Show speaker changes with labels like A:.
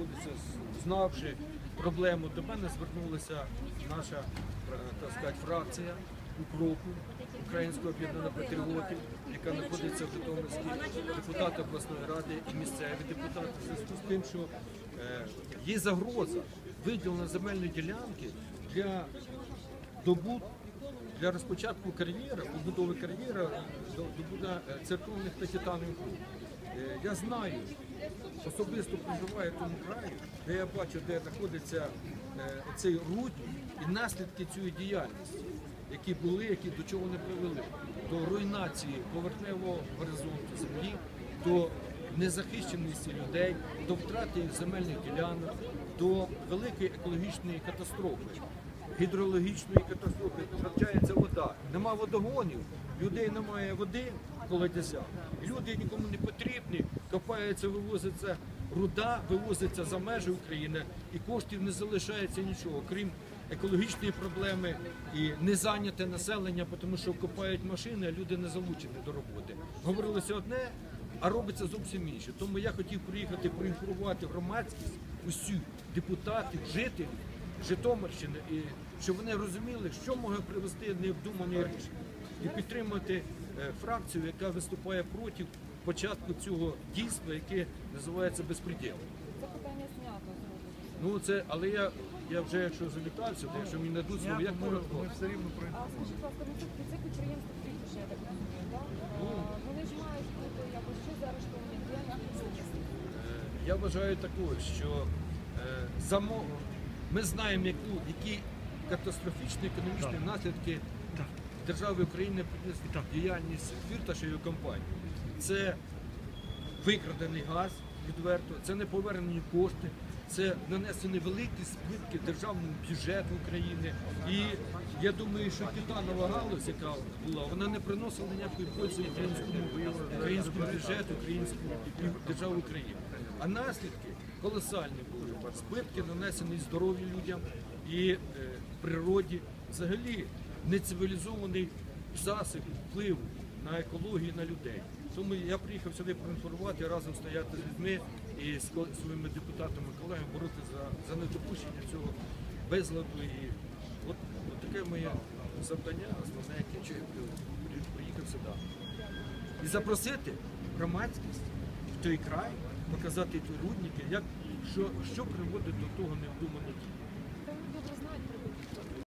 A: знаходиться, знавши проблему, до мене звернулася наша е, так сказати, фракція укропу Українського об'єднання патріотів, яка знаходиться в Житомирській, депутати обласної ради і місцеві депутати в зв'язку з тим, що е, є загроза виділення земельної ділянки для добут для розпочатку кар'єри, побудови кар'єри до, до е, церковних та титанових рук. Е, Я знаю, особисто проживаю в тому краї, де я бачу, де знаходиться е, цей рудник і наслідки цієї діяльності, які були, які до чого не привели, до руйнації поверхневого горизонту землі, до незахищеності людей, до втрати земельних ділянок, до великої екологічної катастрофи гідрологічної катастрофи, втрачається вода, нема водогонів, людей немає води в колодязях, люди нікому не потрібні, копається, вивозиться руда, вивозиться за межі України і коштів не залишається нічого, крім екологічної проблеми і незайняте населення, тому що копають машини, а люди не залучені до роботи. Говорилося одне, а робиться зовсім інше. Тому я хотів приїхати проінформувати громадськість, усю депутатів, жителів. Житомирщини, і щоб вони розуміли, що може привести необдумані рішення, і підтримати е, фракцію, яка виступає проти початку цього дійства, яке називається безпреділ.
B: Це питання знято.
A: Ну це, але я, я вже якщо завітав сюди, якщо мені дадуть слово, як коротко.
C: Ми все рівно
B: А скажіть, ласка, ну це це підприємство «Фрідіш», я так розумію, так?
A: Ну.
B: Вони ж мають бути якось заарештовані, де наслідки?
A: Е, Я вважаю також, що е, замо... ми знаємо, яку, які катастрофічні економічні наслідки держави України приніс діяльність Фірташевої компанії. Це викрадений газ відверто, це неповернені кошти, це нанесені великі збитки державному бюджету України. І я думаю, що титанова галузь, яка була, вона не приносила ніякої пользи українському, українському бюджету, українському і державі України. А наслідки колосальні були. Збитки нанесені здоров'ю людям і е, природі. Взагалі нецивілізований засіб впливу на екологію, на людей. Тому я приїхав сюди проінформувати, разом стояти з людьми і з своїми депутатами, колегами боротися за, за недопущення цього безладу. І от, от таке моє завдання, основне, яке я приїхав сюди. І запросити громадськість в той край, показати ті рудники, як, що, що приводить до того невдуманого дії.